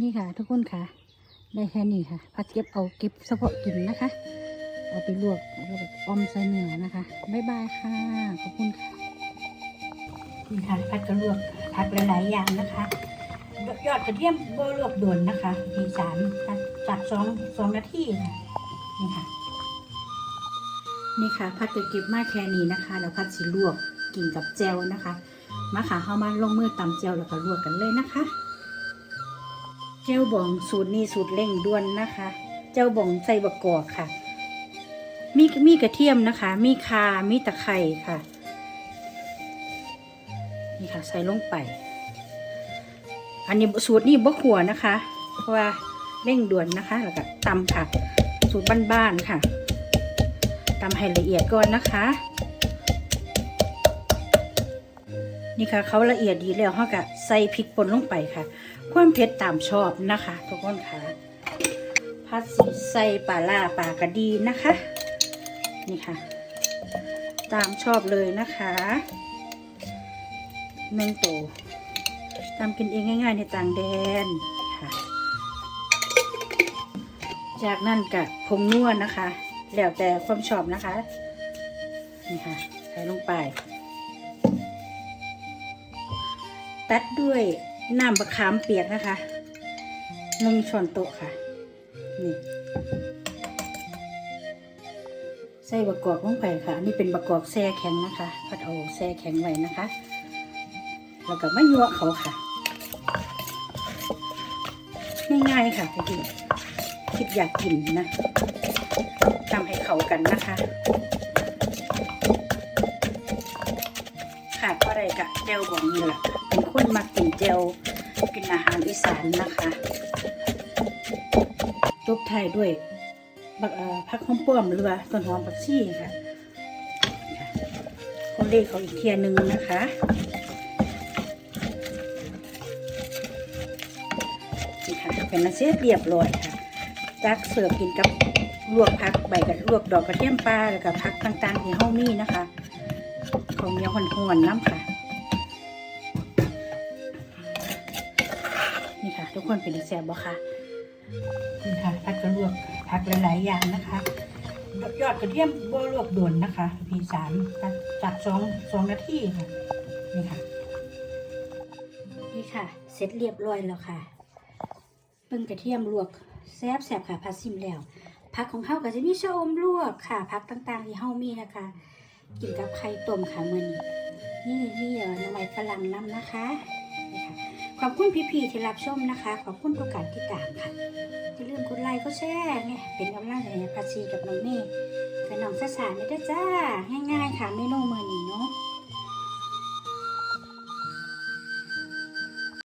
นี่ค่ะ ทุกคนค่ะ ได้แค่นี้ค่ะ พัดเก็บเอาเก็บเฉพาะกินนะคะ เอาไปลวกแล้วก็ออมใส่เนื้อนะคะ บ๊ายบายค่ะ ขอบคุณค่ะนี่ค่ะพัดก็ลวกผักหลายๆอย่างนะคะ ยอดกระเทียมโบลวกด่วนนะคะทีสามจากสองสองนาทีค่ะนี่ค่ะ นี่ค่ะ พัดก็เก็บมาแค่นี้นะคะ แล้วพัดสิลวกกินกับแจวนะคะ มาค่ะเข้ามาลงมือตำแจวแล้วก็ลวกกันเลยนะคะ เจวบองสูตรนี้สูตรเร่งด่วนนะคะ เจวบองใส่บะกอกค่ะ มีมีกระเทียมนะคะ มีคามีตะไคร่ค่ะ นี่ค่ะ ใส่ลงไป อันนี้สูตรนี้บะขัวนะคะ เพราะว่าเร่งด่วนนะคะ แล้วก็ตำค่ะ สูตรบ้านๆค่ะตำให้ละเอียดก่อนนะคะ นี่ค่ะเขาละเอียดดีแล้วเขาก็ใส่พริกป่นลงไปค่ะ ความเผ็ดตามชอบนะคะ ทุกคนค่ะพัดสีใส่ปลาล่าปลากระดีนะคะ นี่ค่ะ ตามชอบเลยนะคะเมงโตตามกินเองง่าย ๆ ในต่างแดนค่ะ จากนั้นกับผงนวดนะคะ แล้วแต่ความชอบนะคะ นี่ค่ะ ใส่ลงไป ตัดด้วยน้ำบะขามเปียกนะคะหนึ่งช้อนโต๊ะค่ะ นี่ ใส่บะกอกลงไปค่ะอันนี้เป็นบะกอกแช่แข็งนะคะพัดเอาแช่แข็งไว้นะคะ แล้วก็ไม่ยั่วเขาค่ะ ง่ายๆค่ะพี่คิดอยากกินนะทำให้เขากันนะคะขาดอะไรกะเจลบองนี่แหละ เป็นคนมากินเจลกินอาหารอีสานนะคะตบท้ายด้วยบักเอ่อผักหอมป้อมหรือว่าต้นหอมผักชีค่ะค่ะคนเล่เขาอีกเทียหนึ่งนะคะนี่ค่ะเป็นอาเซียเรียบร้อยค่ะจักเสิร์ฟกินกับลวกผักใบกับลวกดอกกระเทียมปลาแล้วก็ผักต่างๆที่เฮามีนะคะของเหนียวหอนๆน้ำค่ะ ทุกคนเป็นแซ่บบ่ค่ะนี่ค่ะพัดก็ลวกผักหลายๆอย่างนะคะ ยอดกระเทียมบ่ลวกด่วนนะคะพีสามจากสองสองนาทีค่ะนี่ค่ะ นี่ค่ะ เสร็จเรียบร้อยแล้วค่ะเปิ้งกระเทียมลวกแซ่บแซ่บค่ะพัดซิมแล้วผักของเขาก็จะมีชะอมลวกค่ะผักต่างๆที่เฮามีนะคะ กินกับไข่ต้มค่ะมื้อนี้นี่นี่เออน้ำมันฝรั่งน้ำนะคะนี่ค่ะ ขอบคุณพี่ๆที่รับชมนะคะ ขอบคุณทุกการที่ตามค่ะอย่าลืมกดไลค์ก็แชร์ไงเป็นกำลังใจให้พัชชีกับน้องเมย์กับน้องสสานี่ด้จ้า ง่ายๆค่ะเมนูมือนี้เนาะ